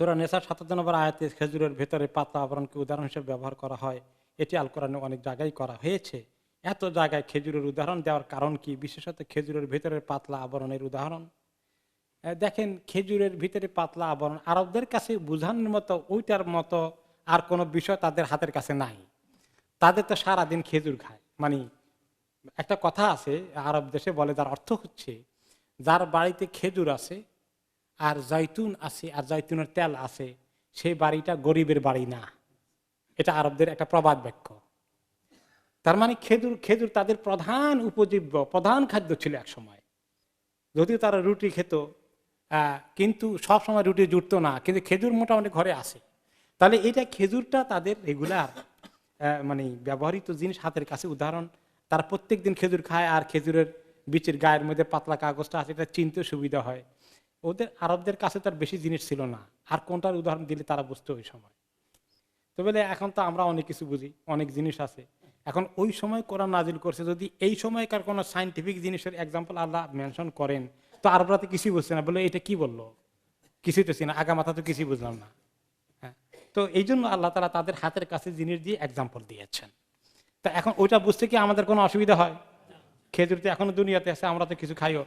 সুরা নেশার সাতাত্তর নম্বর আয়াতে খেজুরের ভেতরে পাতা আবরণকে উদাহরণ হিসেবে ব্যবহার করা হয়। এটি আল কোরআনে অনেক জায়গায় করা হয়েছে। এত জায়গায় খেজুরের উদাহরণ দেওয়ার কারণ কি? বিশেষত খেজুরের ভেতরের পাতলা আবরণের উদাহরণ। দেখেন, খেজুরের ভিতরে পাতলা আবরণ আরবদের কাছে বোঝানোর মতো, ওইটার মতো আর কোনো বিষয় তাদের হাতের কাছে নাই। তাদের তো সারাদিন খেজুর খায়। মানে একটা কথা আছে, আরব দেশে বলে যার অর্থ হচ্ছে, যার বাড়িতে খেজুর আছে আর জৈতুন আছে, আর জৈতুনের তেল আছে সেই বাড়িটা গরিবের বাড়ি না। এটা আরবদের একটা প্রবাদ বাক্য। তার মানে খেজুর খেজুর তাদের প্রধান উপজীব্য, প্রধান খাদ্য ছিল এক সময় যদিও তারা রুটি খেত কিন্তু সব সময় রুটি জুটতো না, কিন্তু খেজুর মোটামুটি ঘরে আসে তাহলে এটা খেজুরটা তাদের রেগুলার মানে ব্যবহৃত জিনিস হাতের কাছে। উদাহরণ, তারা প্রত্যেক দিন খেজুর খায়, আর খেজুরের বিচের গায়ের মধ্যে পাতলা কাগজটা আছে, এটা চিনতে সুবিধা হয়। ওদের আরবদের কাছে তার বেশি জিনিস ছিল না। আর কোনটার উদাহরণ দিলে তারা বুঝতো ওই সময়। তো বলে এখন তো আমরা অনেক কিছু বুঝি, অনেক জিনিস আছে। এখন ওই সময় কোরআন নাজিল করছে, যদি এই সময়কার কোনো সাইন্টিফিক জিনিসের এক্সাম্পল আল্লাহ মেনশন করেন, তো আরবরা তো কিছুই বুঝছে না। বলে এটা কি বলল? কিছুই তো না। আগা মাথা তো কিছুই বুঝলাম না। হ্যাঁ। তো এই জন্য আল্লাহ তালা তাদের হাতের কাছে জিনিস দিয়ে এক্সাম্পল দিয়েছেন। তা এখন ওইটা বুঝতে কি আমাদের কোনো অসুবিধা হয়? খেজুর তো এখনও দুনিয়াতে আছে, আমরা তো কিছু খাইও।